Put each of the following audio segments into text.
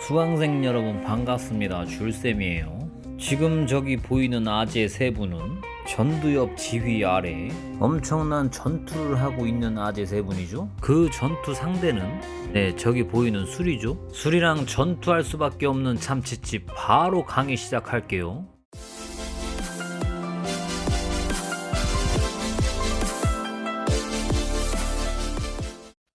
수강생 여러분 반갑습니다. 줄쌤이에요. 지금 저기 보이는 아재 세 분은 전두엽 지휘 아래 엄청난 전투를 하고 있는 아재 세 분이죠. 그 전투 상대는 네 저기 보이는 술이죠. 술이랑 전투할 수밖에 없는 참치집 바로 강의 시작할게요.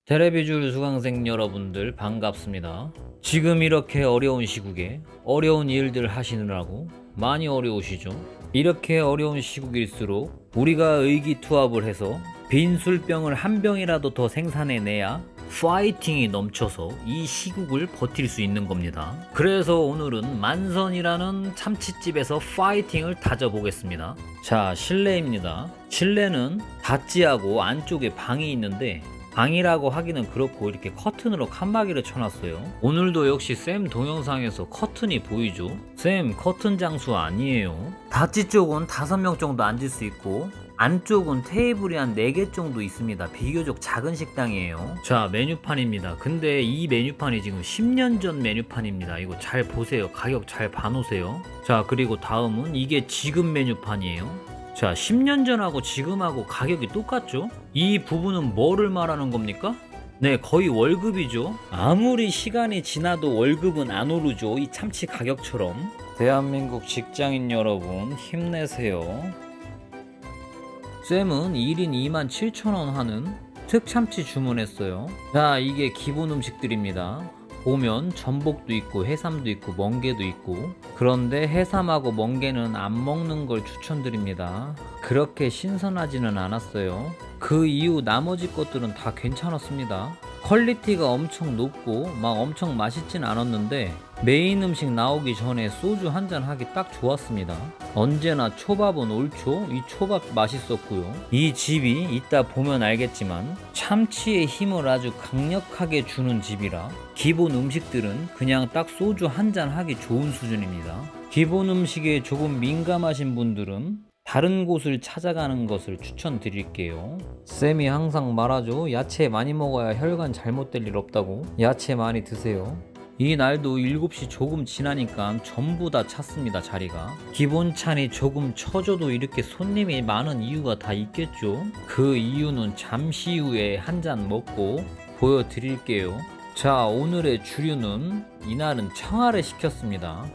텔레비줄 수강생 여러분들 반갑습니다. 지금 이렇게 어려운 시국에 어려운 일들 하시느라고 많이 어려우시죠? 이렇게 어려운 시국일수록 우리가 의기투합을 해서 빈 술병을 한 병이라도 더 생산해내야 파이팅이 넘쳐서 이 시국을 버틸 수 있는 겁니다. 그래서 오늘은 만선이라는 참치집에서 파이팅을 다져보겠습니다. 자, 실내입니다. 실내는 닷지하고 안쪽에 방이 있는데 방이라고 하기는 그렇고 이렇게 커튼으로 칸막이를 쳐놨어요. 오늘도 역시 쌤 동영상에서 커튼이 보이죠? 쌤 커튼 장수 아니에요. 닷지 쪽은 다섯 명 정도 앉을 수 있고 안쪽은 테이블이 한 4개 정도 있습니다. 비교적 작은 식당이에요. 자, 메뉴판입니다. 근데 이 메뉴판이 지금 10년 전 메뉴판입니다. 이거 잘 보세요. 가격 잘 봐놓으세요. 자, 그리고 다음은 이게 지금 메뉴판이에요. 자, 10년 전하고 지금하고 가격이 똑같죠? 이 부분은 뭐를 말하는 겁니까? 네, 거의 월급이죠. 아무리 시간이 지나도 월급은 안 오르죠. 이 참치 가격처럼. 대한민국 직장인 여러분, 힘내세요. 쌤은 1인 2만 7천원 하는 특참치 주문했어요. 자, 이게 기본 음식들입니다. 보면 전복도 있고 해삼도 있고 멍게도 있고 그런데 해삼하고 멍게는 안 먹는 걸 추천드립니다. 그렇게 신선하지는 않았어요. 그 이후 나머지 것들은 다 괜찮았습니다. 퀄리티가 엄청 높고 막 엄청 맛있진 않았는데 메인 음식 나오기 전에 소주 한 잔 하기 딱 좋았습니다. 언제나 초밥은 옳죠. 이 초밥 맛있었고요. 이 집이 이따 보면 알겠지만 참치의 힘을 아주 강력하게 주는 집이라 기본 음식들은 그냥 딱 소주 한 잔 하기 좋은 수준입니다. 기본 음식에 조금 민감하신 분들은 다른 곳을 찾아가는 것을 추천드릴게요. 쌤이 항상 말하죠. 야채 많이 먹어야 혈관 잘못될 일 없다고. 야채 많이 드세요. 이 날도 7시 조금 지나니까 전부 다 찼습니다, 자리가. 기본 찬이 조금 쳐줘도 이렇게 손님이 많은 이유가 다 있겠죠? 그 이유는 잠시 후에 한 잔 먹고 보여드릴게요. 자, 오늘의 주류는 이날은 청아를 시켰습니다.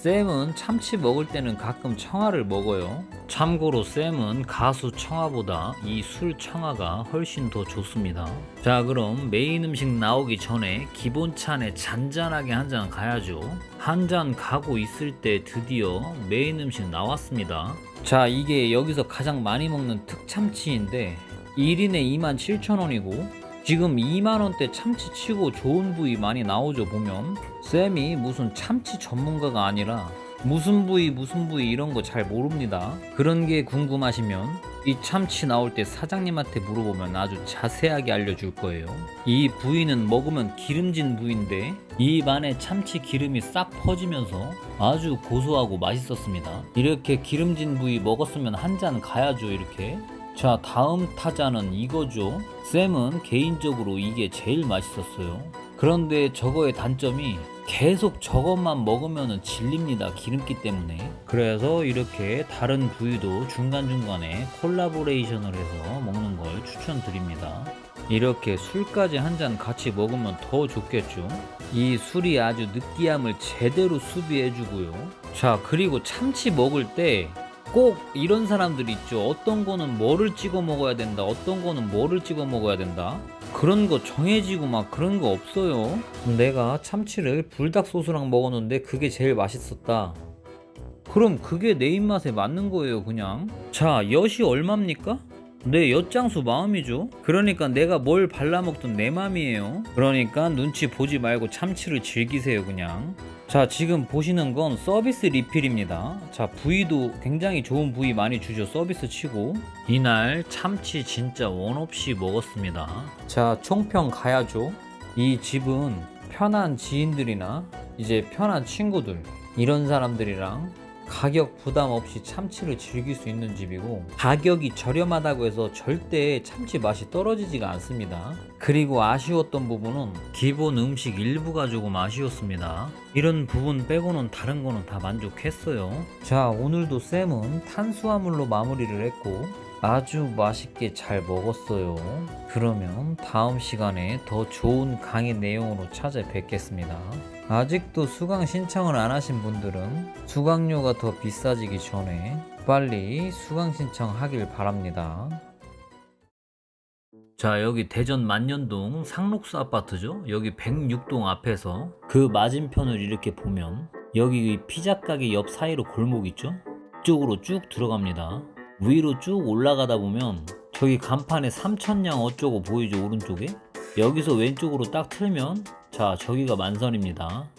쌤은 참치 먹을 때는 가끔 청아를 먹어요. 참고로 쌤은 가수 청아보다 이 술 청아가 훨씬 더 좋습니다. 자, 그럼 메인 음식 나오기 전에 기본 찬에 잔잔하게 한 잔 가야죠. 한 잔 가고 있을 때 드디어 메인 음식 나왔습니다. 자, 이게 여기서 가장 많이 먹는 특참치인데 1인에 27,000원이고 지금 2만원대 참치 치고 좋은 부위 많이 나오죠 보면 쌤이 무슨 참치 전문가가 아니라 무슨 부위 무슨 부위 이런 거 잘 모릅니다. 그런 게 궁금하시면 이 참치 나올 때 사장님한테 물어보면 아주 자세하게 알려줄 거예요. 이 부위는 먹으면 기름진 부위인데 입 안에 참치 기름이 싹 퍼지면서 아주 고소하고 맛있었습니다. 이렇게 기름진 부위 먹었으면 한 잔 가야죠 이렇게. 자 다음 타자는 이거죠. 쌤은 개인적으로 이게 제일 맛있었어요 그런데 저거의 단점이 계속 저것만 먹으면 질립니다 기름기 때문에 그래서 이렇게 다른 부위도 중간중간에 콜라보레이션을 해서 먹는 걸 추천드립니다 이렇게 술까지 한 잔 같이 먹으면 더 좋겠죠 이 술이 아주 느끼함을 제대로 수비해주고요 자 그리고 참치 먹을 때 꼭 이런 사람들 있죠. 어떤 거는 뭐를 찍어 먹어야 된다. 어떤 거는 뭐를 찍어 먹어야 된다. 그런 거 정해지고 막 그런 거 없어요. 내가 참치를 불닭 소스랑 먹었는데 그게 제일 맛있었다. 그럼 그게 내 입맛에 맞는 거예요, 그냥. 자, 엿이 얼마입니까? 내 엿장수 마음이죠. 그러니까 내가 뭘 발라먹든 내 맘이에요. 그러니까 눈치 보지 말고 참치를 즐기세요, 그냥. 자, 지금 보시는 건 서비스 리필입니다. 자, 부위도 굉장히 좋은 부위 많이 주죠. 서비스 치고. 이날 참치 진짜 원 없이 먹었습니다. 자, 총평 가야죠. 이 집은 편한 지인들이나 이제 편한 친구들, 이런 사람들이랑 가격 부담 없이 참치를 즐길 수 있는 집이고 가격이 저렴하다고 해서 절대 참치 맛이 떨어지지가 않습니다. 그리고 아쉬웠던 부분은 기본 음식 일부가 조금 아쉬웠습니다. 이런 부분 빼고는 다른 거는 다 만족했어요. 자, 오늘도 쌤은 탄수화물로 마무리를 했고 아주 맛있게 잘 먹었어요. 그러면 다음 시간에 더 좋은 강의 내용으로 찾아뵙겠습니다. 아직도 수강 신청을 안 하신 분들은 수강료가 더 비싸지기 전에 빨리 수강 신청하길 바랍니다. 자, 여기 대전 만년동 상록수 아파트죠? 여기 106동 앞에서 그 맞은편을 이렇게 보면 여기 피자 가게 옆 사이로 골목 있죠? 이쪽으로 쭉 들어갑니다. 위로 쭉 올라가다 보면 저기 간판에 삼천냥 어쩌고 보이죠? 오른쪽에? 여기서 왼쪽으로 딱 틀면 자, 저기가 만선입니다.